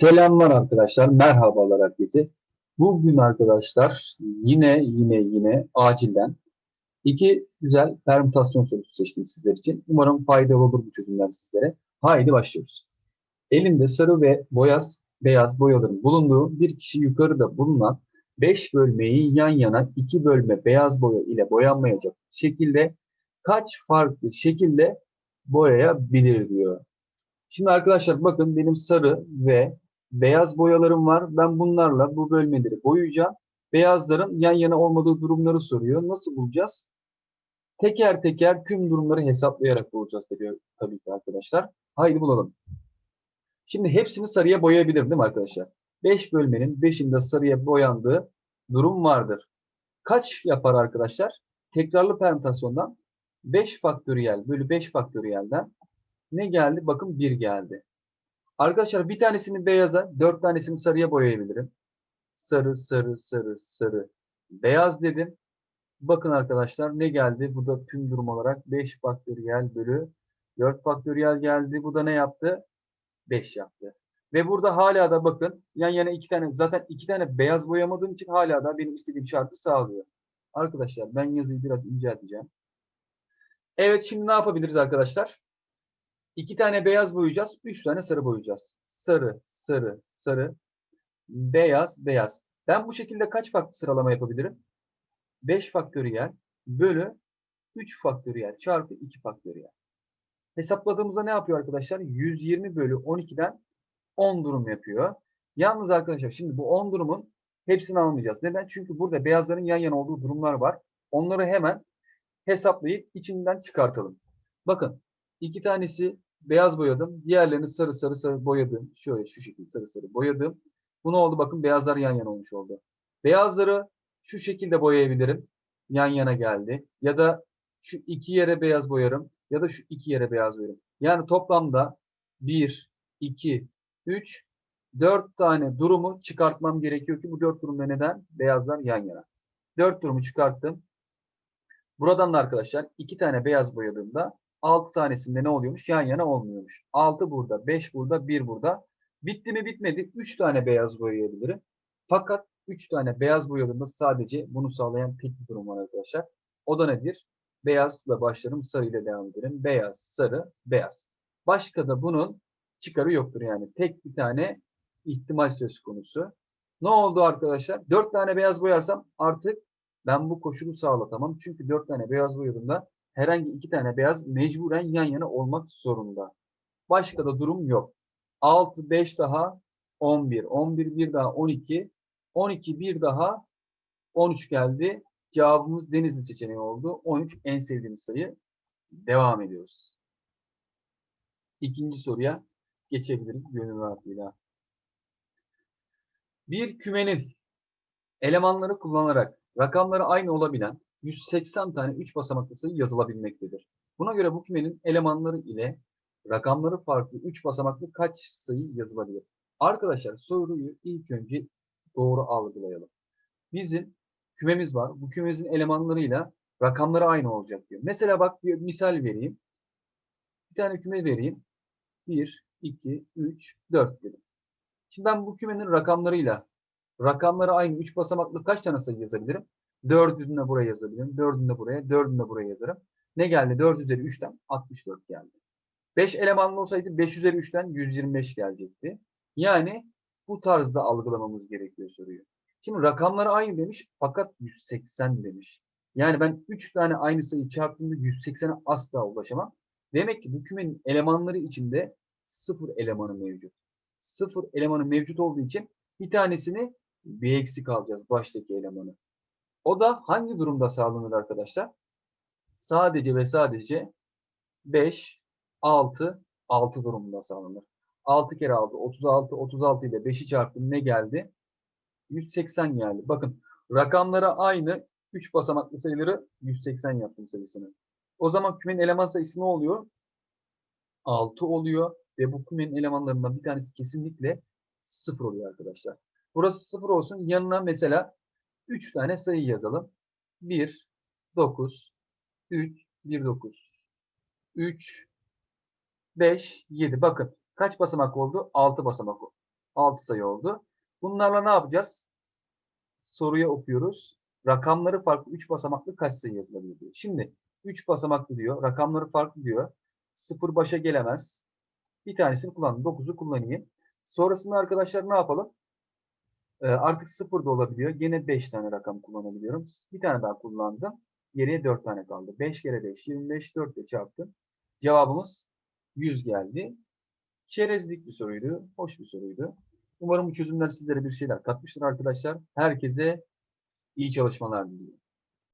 Selamlar arkadaşlar, merhabalar herkese. Bugün arkadaşlar yine yine yine acilden iki güzel permütasyon sorusu seçtim sizler için. Umarım faydalı olur bu çözümler sizlere. Haydi başlıyoruz. Elinde sarı ve boyaz, beyaz boyaların bulunduğu bir kişi yukarıda bulunan 5 bölmeyi yan yana 2 bölme beyaz boya ile boyanmayacak şekilde kaç farklı şekilde boyayabilir diyor. Şimdi arkadaşlar bakın benim sarı ve beyaz boyalarım var. Ben bunlarla bu bölmeleri boyayacağım. Beyazların yan yana olmadığı durumları soruyor. Nasıl bulacağız? Teker teker tüm durumları hesaplayarak bulacağız diyor tabii ki arkadaşlar. Haydi bulalım. Şimdi hepsini sarıya boyayabilirim değil mi arkadaşlar? 5 bölmenin 5'inde sarıya boyandığı durum vardır. Kaç yapar arkadaşlar? Tekrarlı permütasyondan 5 faktöriyel bölü 5 faktöriyelden ne geldi? Bakın 1 geldi. Arkadaşlar bir tanesini beyaza, 4 tanesini sarıya boyayabilirim. Sarı, sarı, sarı, sarı. Beyaz dedim. Bakın arkadaşlar ne geldi? Bu da tüm durum olarak 5 faktöriyel bölü 4 faktöriyel geldi. Bu da ne yaptı? 5 yaptı. Ve burada hala da bakın yan yana iki tane zaten iki tane beyaz boyamadığım için hala da benim istediğim şartı sağlıyor. Arkadaşlar ben yazıyı biraz incelteceğim. Evet şimdi ne yapabiliriz arkadaşlar? İki tane beyaz boyayacağız. Üç tane sarı boyayacağız. Sarı, sarı, sarı, beyaz, beyaz. Ben bu şekilde kaç farklı sıralama yapabilirim? 5 faktöriyel bölü 3 faktöriyel çarpı 2 faktöriyel. Hesapladığımızda ne yapıyor arkadaşlar? 120 bölü 12'den 10 durum yapıyor. Yalnız arkadaşlar şimdi bu 10 durumun hepsini almayacağız. Neden? Çünkü burada beyazların yan yana olduğu durumlar var. Onları hemen hesaplayıp içinden çıkartalım. Bakın iki tanesi beyaz boyadım. Diğerlerini sarı sarı sarı boyadım. Şöyle şu şekilde sarı sarı boyadım. Bu ne oldu? Bakın beyazlar yan yana olmuş oldu. Beyazları şu şekilde boyayabilirim. Yan yana geldi. Ya da şu iki yere beyaz boyarım. Ya da şu iki yere beyaz boyarım. Yani toplamda 1, 2, 3, 4 tane durumu çıkartmam gerekiyor ki bu 4 durumda neden? Beyazlar yan yana. 4 durumu çıkarttım. Buradan da arkadaşlar 2 tane beyaz boyadığımda 6 tanesinde ne oluyormuş? Yan yana olmuyormuş. 6 burada, 5 burada, 1 burada. Bitti mi bitmedi. 3 tane beyaz boyayabilirim. Fakat 3 tane beyaz boyadığımda sadece bunu sağlayan tek bir durum var arkadaşlar. O da nedir? Beyazla başlarım, sarı ile devam ederim. Beyaz, sarı, beyaz. Başka da bunun çıkarı yoktur yani. Tek bir tane ihtimal söz konusu. Ne oldu arkadaşlar? 4 tane beyaz boyarsam artık ben bu koşulu sağlatamam. Çünkü 4 tane beyaz boyadığımda herhangi iki tane beyaz mecburen yan yana olmak zorunda. Başka da durum yok. 6, 5 daha 11. 11, 1 daha 12. 12, 1 daha 13 geldi. Cevabımız Denizli seçeneği oldu. 13 en sevdiğimiz sayı. Devam ediyoruz. İkinci soruya geçebiliriz gönül rahatlığıyla. Bir kümenin elemanları kullanarak rakamları aynı olabilen 180 tane 3 basamaklı sayı yazılabilmektedir. Buna göre bu kümenin elemanları ile rakamları farklı 3 basamaklı kaç sayı yazılabilir? Arkadaşlar soruyu ilk önce doğru algılayalım. Bizim kümemiz var. Bu kümemizin elemanlarıyla rakamları aynı olacak diyor. Mesela bak bir misal vereyim. Bir tane küme vereyim. 1, 2, 3, 4 dedim. Şimdi ben bu kümenin rakamlarıyla rakamları aynı 3 basamaklı kaç tane sayı yazabilirim? 4'ünü de buraya yazabilirim. 4'ünü de buraya, 4'ünü de buraya yazarım. Ne geldi? 4 üzeri 3'ten 64 geldi. 5 elemanlı olsaydı 5 üzeri 3'ten 125 gelecekti. Yani bu tarzda algılamamız gerekiyor soruyu. Şimdi rakamları aynı demiş fakat 180 demiş. Yani ben 3 tane aynı sayı çarptığımda 180'e asla ulaşamam. Demek ki bu kümenin elemanları içinde 0 elemanı mevcut. 0 elemanı mevcut olduğu için bir tanesini bir eksik alacağız baştaki elemanı. O da hangi durumda sağlanır arkadaşlar? Sadece ve sadece 5, 6, 6 durumunda sağlanır. 6 kere 6, 36, 36 ile 5'i çarptım ne geldi? 180 geldi. Bakın rakamlara aynı 3 basamaklı sayıları 180 yaptım sayısını. O zaman kümenin eleman sayısı ne oluyor? 6 oluyor ve bu kümenin elemanlarından bir tanesi kesinlikle 0 oluyor arkadaşlar. Burası 0 olsun. Yanına mesela 3 tane sayı yazalım. 1, 9, 3, 1, 9, 3, 5, 7. Bakın kaç basamak oldu? 6 basamak oldu. 6 sayı oldu. Bunlarla ne yapacağız? Soruya okuyoruz. Rakamları farklı 3 basamaklı kaç sayı yazılabilir diyor. Şimdi 3 basamaklı diyor. Rakamları farklı diyor. 0 başa gelemez. Bir tanesini kullandım. 9'u kullanayım. Sonrasında arkadaşlar ne yapalım? Ee, artık 0 da olabiliyor. Gene 5 tane rakam kullanabiliyorum. Bir tane daha kullandım. Geriye 4 tane kaldı. 5 kere 5, 25, 4 ile çarptım. Cevabımız 100 geldi. Çerezlik bir soruydu. Hoş bir soruydu. Umarım bu çözümler sizlere bir şeyler katmıştır arkadaşlar. Herkese iyi çalışmalar diliyorum.